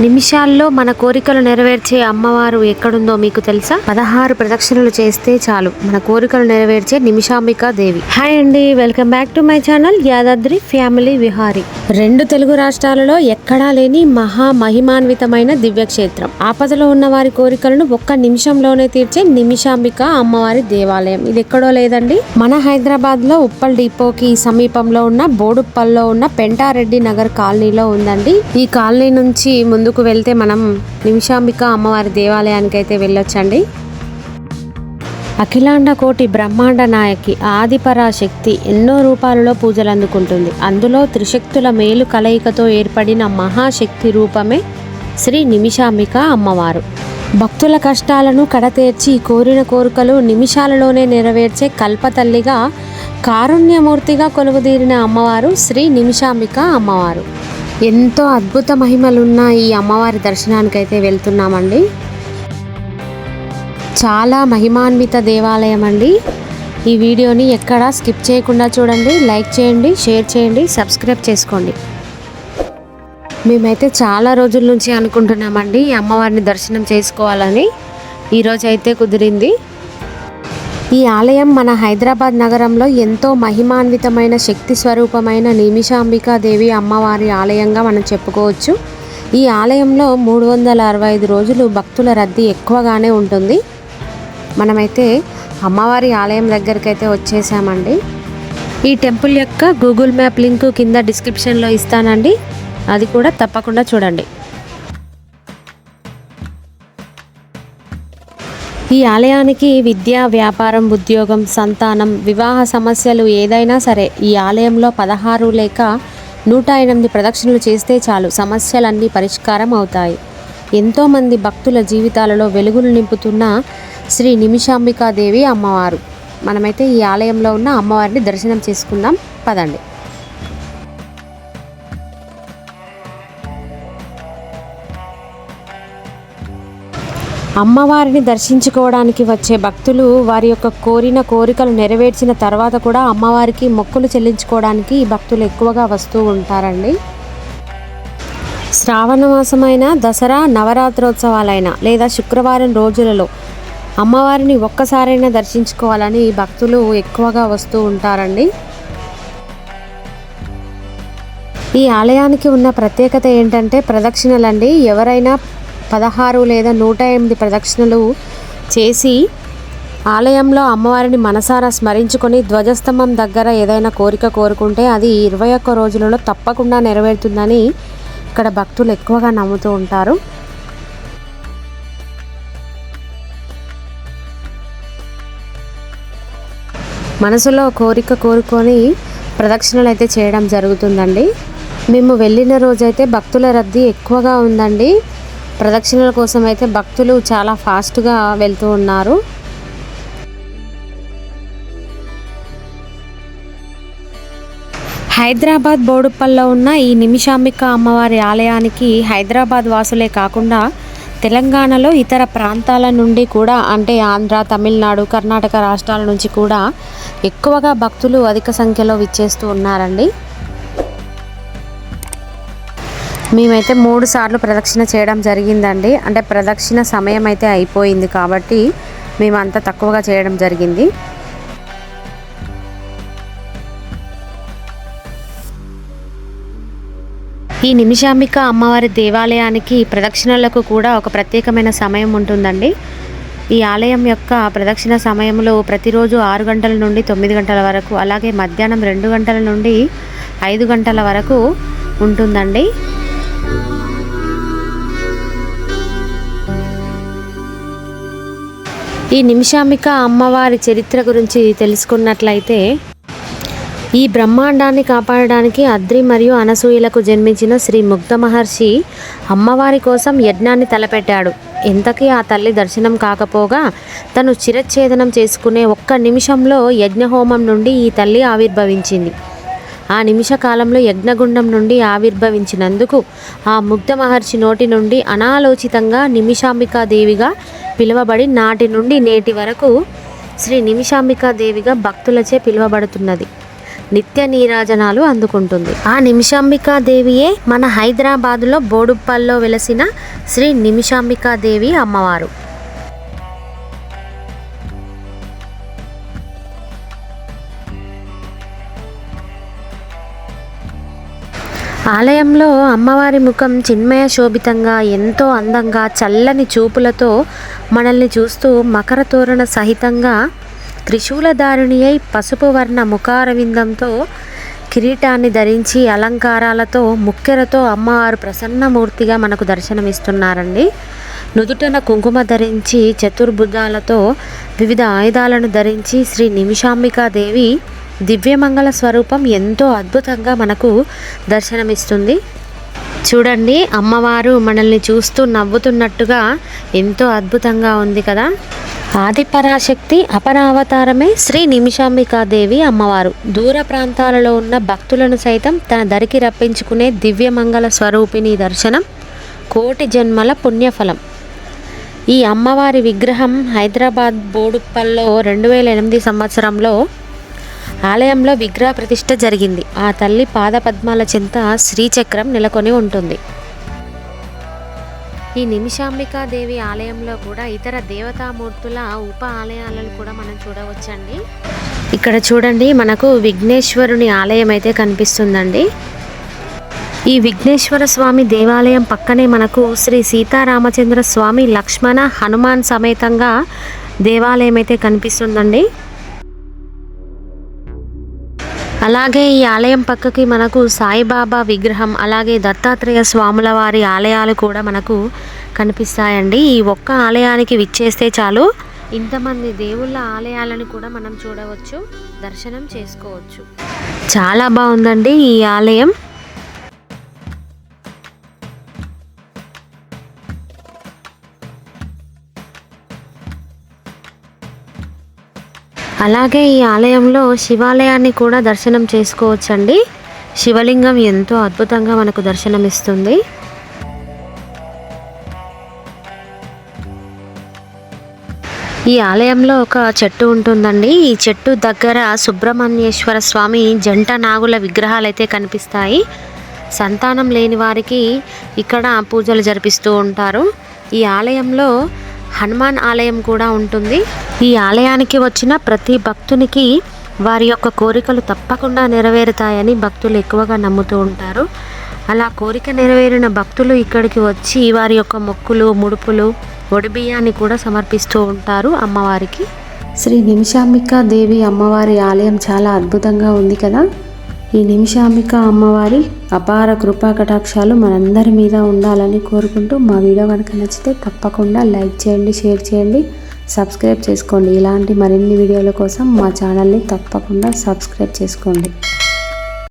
నిమిషాల్లో మన కోరికలు నెరవేర్చే అమ్మవారు ఎక్కడుందో మీకు తెలుసా? పదహారు ప్రదక్షిణలు చేస్తే చాలు. మన కోరికలు నెరవేర్చే నిమిషాంబికా దేవి. హాయ్ అండి welcome back to my channel Yadadri family Vihari. రెండు తెలుగు రాష్ట్రాలలో ఎక్కడా లేని మహా మహిమాన్వితమైన దివ్యక్షేత్రం. ఆపదలో ఉన్న వారి కోరికలను ఒక్క నిమిషంలోనే తీర్చే నిమిషాంబిక అమ్మవారి దేవాలయం. ఇది ఎక్కడో లేదండి. మన హైదరాబాద్లో ఉప్పల్ డిపోకి సమీపంలో ఉన్న బోడుప్పల్లో ఉన్న పెంటారెడ్డి నగర్ కాలనీలో ఉందండి. ఈ కాలనీ నుంచి ముందుకు వెళ్తే మనం నిమిషాంబిక అమ్మవారి దేవాలయానికి అయితే వెళ్ళొచ్చండి. అఖిలాండ కోటి బ్రహ్మాండ నాయకి ఆదిపరాశక్తి ఎన్నో రూపాలలో పూజలు అందుకుంటుంది అందులో త్రిశక్తుల మేలు కలయికతో ఏర్పడిన మహాశక్తి రూపమే శ్రీ నిమిషాంబిక అమ్మవారు. భక్తుల కష్టాలను కడతీర్చి కోరిన కోరికలు నిమిషాలలోనే నెరవేర్చే కల్పతల్లిగా కారుణ్యమూర్తిగా కొలువుదీరిన అమ్మవారు శ్రీ నిమిషాంబిక అమ్మవారు. ఎంతో అద్భుత మహిమలున్న ఈ అమ్మవారి దర్శనానికైతే వెళ్తున్నామండి. చాలా మహిమాన్విత దేవాలయం అండి. ఈ వీడియోని ఎక్కడా స్కిప్ చేయకుండా చూడండి లైక్ చేయండి షేర్ చేయండి సబ్స్క్రైబ్ చేసుకోండి. మేమైతే చాలా రోజుల నుంచి అనుకుంటున్నామండి ఈ అమ్మవారిని దర్శనం చేసుకోవాలని. ఈరోజు అయితే కుదిరింది. ఈ ఆలయం మన హైదరాబాద్ నగరంలో ఎంతో మహిమాన్వితమైన శక్తి స్వరూపమైన నిమిషాంబికాదేవి అమ్మవారి ఆలయంగా మనం చెప్పుకోవచ్చు. ఈ ఆలయంలో మూడు వందల అరవై ఐదు రోజులు భక్తుల రద్దీ ఎక్కువగానే ఉంటుంది. మనమైతే అమ్మవారి ఆలయం దగ్గరికి అయితే వచ్చేసామండి. ఈ టెంపుల్ యొక్క గూగుల్ మ్యాప్ లింక్ కింద డిస్క్రిప్షన్లో ఇస్తానండి. అది కూడా తప్పకుండా చూడండి. ఈ ఆలయానికి విద్య వ్యాపారం ఉద్యోగం సంతానం వివాహ సమస్యలు ఏదైనా సరే ఈ ఆలయంలో పదహారు లేక నూట ఎనిమిది ప్రదక్షిణలు చేస్తే చాలు. సమస్యలన్నీ పరిష్కారం అవుతాయి. ఎంతోమంది భక్తుల జీవితాలలో వెలుగులు నింపుతున్న శ్రీ నిమిషాంబికాదేవి అమ్మవారు. మనమైతే ఈ ఆలయంలో ఉన్న అమ్మవారిని దర్శనం చేసుకుందాం. పదండి. అమ్మవారిని దర్శించుకోవడానికి వచ్చే భక్తులు వారి యొక్క కోరిన కోరికలు నెరవేర్చిన తర్వాత కూడా అమ్మవారికి మొక్కులు చెల్లించుకోవడానికి ఈ భక్తులు ఎక్కువగా వస్తూ ఉంటారండి. శ్రావణమాసమైన దసరా నవరాత్రోత్సవాలైన లేదా శుక్రవారం రోజులలో అమ్మవారిని ఒక్కసారైనా దర్శించుకోవాలని భక్తులు ఎక్కువగా వస్తూ ఉంటారండి. ఈ ఆలయానికి ఉన్న ప్రత్యేకత ఏంటంటే ప్రదక్షిణలండి. ఎవరైనా పదహారు లేదా నూట ఎనిమిది ప్రదక్షిణలు చేసి ఆలయంలో అమ్మవారిని మనసారా స్మరించుకొని ధ్వజస్తంభం దగ్గర ఏదైనా కోరిక కోరుకుంటే అది ఇరవై ఒక్క రోజులలో తప్పకుండా నెరవేరుతుందని ఇక్కడ భక్తులు ఎక్కువగా నమ్ముతూ ఉంటారు. మనసులో కోరిక కోరుకొని ప్రదక్షిణలు అయితే చేయడం జరుగుతుందండి. మేము వెళ్ళిన రోజైతే భక్తుల రద్దీ ఎక్కువగా ఉందండి. ప్రదక్షిణల కోసం అయితే భక్తులు చాలా ఫాస్ట్గా వెళ్తూ ఉన్నారు. హైదరాబాద్ బోడుప్పల్లో ఉన్న ఈ నిమిషాంబిక అమ్మవారి ఆలయానికి హైదరాబాద్ వాసులే కాకుండా తెలంగాణలో ఇతర ప్రాంతాల నుండి కూడా అంటే ఆంధ్ర తమిళనాడు కర్ణాటక రాష్ట్రాల నుంచి కూడా ఎక్కువగా భక్తులు అధిక సంఖ్యలో విచ్చేస్తూ ఉన్నారండి. మేమైతే మూడు సార్లు ప్రదక్షిణ చేయడం జరిగిందండి. అంటే ప్రదక్షిణ సమయం అయితే అయిపోయింది కాబట్టి మేమంతా తక్కువగా చేయడం జరిగింది. ఈ నిమిషాంబిక అమ్మవారి దేవాలయానికి ప్రదక్షిణలకు కూడా ఒక ప్రత్యేకమైన సమయం ఉంటుందండి. ఈ ఆలయం యొక్క ప్రదక్షిణ సమయంలో ప్రతిరోజు ఆరు గంటల నుండి తొమ్మిది గంటల వరకు అలాగే మధ్యాహ్నం రెండు గంటల నుండి ఐదు గంటల వరకు ఉంటుందండి. ఈ నిమిషాంబిక అమ్మవారి చరిత్ర గురించి తెలుసుకున్నట్లయితే ఈ బ్రహ్మాండాన్ని కాపాడడానికి అద్రి మరియు అనసూయలకు జన్మించిన శ్రీ ముగ్ధ మహర్షి అమ్మవారి కోసం యజ్ఞాన్ని తలపెట్టాడు. ఇంతకీ ఆ తల్లి దర్శనం కాకపోగా తను చిరచ్ఛేదనం చేసుకునే ఒక్క నిమిషంలో యజ్ఞహోమం నుండి ఈ తల్లి ఆవిర్భవించింది. ఆ నిమిష కాలంలో యజ్ఞగుండం నుండి ఆవిర్భవించినందుకు ఆ ముగ్ధ మహర్షి నోటి నుండి అనాలోచితంగా నిమిషాంబికాదేవిగా పిలువబడి నాటి నుండి నేటి వరకు శ్రీ నిమిషాంబికాదేవిగా భక్తులచే పిలువబడుతున్నది. నిత్య నీరాజనాలు అందుకుంటుంది. ఆ నిమిషాంబికా దేవియే మన హైదరాబాదులో బోడుప్పల్లో వెలసిన శ్రీ నిమిషాంబికా దేవి అమ్మవారు. ఆలయంలో అమ్మవారి ముఖం చిన్మయ శోభితంగా ఎంతో అందంగా చల్లని చూపులతో మనల్ని చూస్తూ మకర తోరణ సహితంగా త్రిశూలధారిణి అయి పసుపు వర్ణ ముఖారవిందంతో కిరీటాన్ని ధరించి అలంకారాలతో ముక్కెరతో అమ్మవారు ప్రసన్నమూర్తిగా మనకు దర్శనమిస్తున్నారండి. నుదుటన కుంకుమ ధరించి చతుర్భుజాలతో వివిధ ఆయుధాలను ధరించి శ్రీ నిమిషాంబికాదేవి దివ్యమంగళ స్వరూపం ఎంతో అద్భుతంగా మనకు దర్శనమిస్తుంది. చూడండి అమ్మవారు మనల్ని చూస్తూ నవ్వుతున్నట్టుగా ఎంతో అద్భుతంగా ఉంది కదా. ఆదిపరాశక్తి అపరావతారమే శ్రీ నిమిషాంబికాదేవి అమ్మవారు. దూర ప్రాంతాలలో ఉన్న భక్తులను సైతం తన దరికి రప్పించుకునే దివ్యమంగళ స్వరూపిణి దర్శనం కోటి జన్మల పుణ్యఫలం. ఈ అమ్మవారి విగ్రహం హైదరాబాద్ బోడుప్పల్లో రెండు వేల ఎనిమిది సంవత్సరంలో ఆలయంలో విగ్రహ ప్రతిష్ట జరిగింది. ఆ తల్లి పాదపద్మాల చింత శ్రీచక్రం నెలకొని ఉంటుంది. ఈ నిమిషాంబికాదేవి ఆలయంలో కూడా ఇతర దేవతామూర్తుల ఉప ఆలయాలను కూడా మనం చూడవచ్చండి. ఇక్కడ చూడండి మనకు విఘ్నేశ్వరుని ఆలయం అయితే కనిపిస్తుందండి. ఈ విఘ్నేశ్వర స్వామి దేవాలయం పక్కనే మనకు శ్రీ సీతారామచంద్ర స్వామి లక్ష్మణ హనుమాన్ సమేతంగా దేవాలయం అయితే కనిపిస్తుందండి. అలాగే ఈ ఆలయం పక్కకి మనకు సాయిబాబా విగ్రహం అలాగే దత్తాత్రేయ స్వాముల వారి ఆలయాలు కూడా మనకు కనిపిస్తాయండి. ఈ ఒక్క ఆలయానికి విచ్చేస్తే చాలు. ఇంతమంది దేవుళ్ళ ఆలయాలను కూడా మనం చూడవచ్చు దర్శనం చేసుకోవచ్చు. చాలా బాగుందండి ఈ ఆలయం. అలాగే ఈ ఆలయంలో శివాలయాన్ని కూడా దర్శనం చేసుకోవచ్చండి. శివలింగం ఎంతో అద్భుతంగా మనకు దర్శనమిస్తుంది. ఈ ఆలయంలో ఒక చెట్టు ఉంటుందండి. ఈ చెట్టు దగ్గర సుబ్రహ్మణ్యేశ్వర స్వామి జంట నాగుల విగ్రహాలు అయితే కనిపిస్తాయి. సంతానం లేని వారికి ఇక్కడ పూజలు జరిపిస్తూ ఉంటారు. ఈ ఆలయంలో హనుమాన్ ఆలయం కూడా ఉంటుంది. ఈ ఆలయానికి వచ్చిన ప్రతి భక్తునికి వారి యొక్క కోరికలు తప్పకుండా నెరవేరుతాయని భక్తులు ఎక్కువగా నమ్ముతూ ఉంటారు. అలా కోరిక నెరవేరిన భక్తులు ఇక్కడికి వచ్చి వారి యొక్క మొక్కులు ముడుపులు ఒడిబియ్యాన్ని కూడా సమర్పిస్తూ ఉంటారు అమ్మవారికి. శ్రీ నిమిషాంబికా దేవి అమ్మవారి ఆలయం చాలా అద్భుతంగా ఉంది కదా? ఈ నిమిషాంబిక అమ్మవారి అపార కృపా కటాక్షాలు మనందరి మీద ఉండాలని కోరుకుంటూ మా వీడియో కనుక నచ్చితే తప్పకుండా లైక్ చేయండి షేర్ చేయండి సబ్స్క్రైబ్ చేసుకోండి. ఇలాంటి మరిన్ని వీడియోల కోసం మా ఛానల్ని తప్పకుండా సబ్స్క్రైబ్ చేసుకోండి.